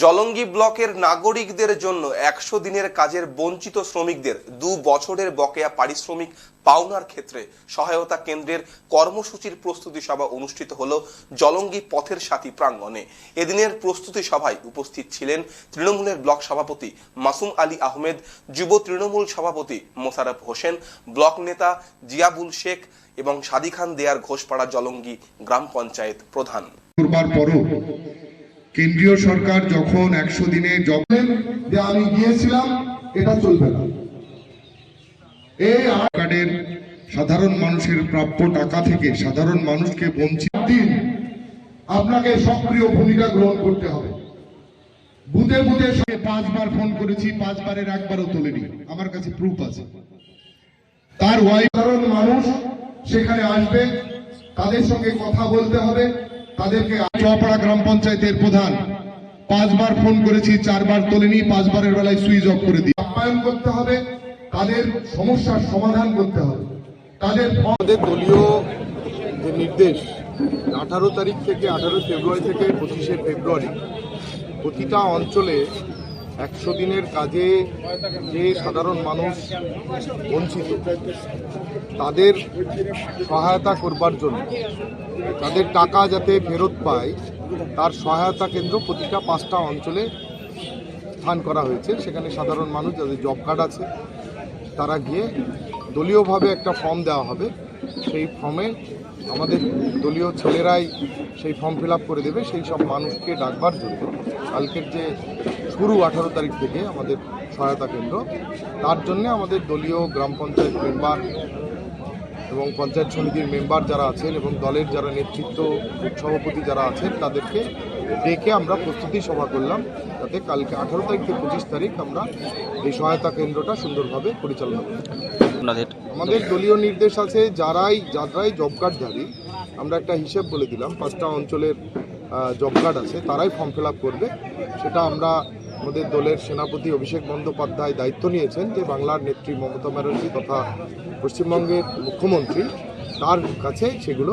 জলঙ্গি ব্লকের নাগরিকদের জন্য একশো দিনের কাজের বঞ্চিত শ্রমিকদের দু বছরের বকেয়া পারিশ্রমিক পাওনার ক্ষেত্রে সহায়তা কেন্দ্রের কর্মসূচির প্রস্তুতি সভা অনুষ্ঠিত হল জলঙ্গি পথের সাথী প্রাঙ্গণে। এদিনের প্রস্তুতি সভায় উপস্থিত ছিলেন তৃণমূলের ব্লক সভাপতি মাসুম আলী আহমেদ, যুব তৃণমূল সভাপতি মোশারফ হোসেন, ব্লক নেতা জিয়াবুল শেখ এবং সাদি খান দেয়ার ঘোষপাড়া জলঙ্গি গ্রাম পঞ্চায়েত প্রধান। কেন্দ্রীয় সরকার যখন একশো দিনে জব যে আমি গিয়েছিলাম, এটা চলবে না। এই কার্ডের সাধারণ মানুষের প্রাপ্য টাকা থেকে সাধারণ মানুষকে বঞ্চিত দিন, আপনাকে সক্রিয় ভূমিকা গ্রহণ করতে হবে। বুথে সে পাঁচবার ফোন করেছি, পাঁচবারের একবারও তোলেনি। আমার কাছে প্রুফ আছে। তার ওয়াইফ সাধারণ মানুষ সেখানে আসবে, তাদের সঙ্গে কথা বলতে হবে। তাদেরকে চপাড়া গ্রাম পঞ্চায়েতের প্রধান পাঁচবার ফোন করেছি চারবার তোলেনি পাঁচবারের বেলায় সুইচ অফ করে দিই। আপ্যায়ন করতে হবে তাদের সমস্যার সমাধান করতে হবে। তাদের আমাদের দলীয় যে নির্দেশ আঠারো তারিখ থেকে আঠারো ফেব্রুয়ারি থেকে পঁচিশে ফেব্রুয়ারি প্রতিটা অঞ্চলে একশো দিনের কাজে যে সাধারণ মানুষ বঞ্চিত, তাদের সহায়তা করবার জন্য, তাদের টাকা যাতে ফেরত পায়, তার সহায়তা কেন্দ্র প্রতিটা পাঁচটা অঞ্চলে স্থান করা হয়েছে। সেখানে সাধারণ মানুষ যাদের জব কার্ড আছে, তারা গিয়ে দলীয়ভাবে একটা ফর্ম দেওয়া হবে। সেই ফর্মে আমাদের দলীয় ছেলেরাই সেই ফর্ম ফিল করে দেবে। সেই সব মানুষকে ডাকবার জন্য। কালকের যে শুরু আঠারো তারিখ থেকে আমাদের সহায়তা কেন্দ্র। তার জন্য আমাদের দলীয় গ্রাম পঞ্চায়েত মেম্বার এবং পঞ্চায়েত সমিতির মেম্বার যারা আছেন এবং দলের যারা নেতৃত্ব সভাপতি যারা আছেন তাদেরকে ডেকে আমরা প্রস্তুতি সভা করলাম। যাতে কালকে আঠারো তারিখ থেকে পঁচিশ তারিখ আমরা এই সহায়তা কেন্দ্রটা সুন্দরভাবে পরিচালনা করি আমাদের দলীয় নির্দেশ আছে যারাই যারাই জব কার্ডধারী আমরা একটা হিসেব বলে দিলাম পাঁচটা অঞ্চলের জব কার্ড আছে তারাই ফর্ম ফিল আপ করবে। সেটা আমরা আমাদের দলের সেনাপতি অভিষেক বন্দ্যোপাধ্যায় দায়িত্ব নিয়েছেন যে বাংলার নেত্রী মমতা ব্যানার্জি তথা পশ্চিমবঙ্গের মুখ্যমন্ত্রী তার কাছে সেগুলো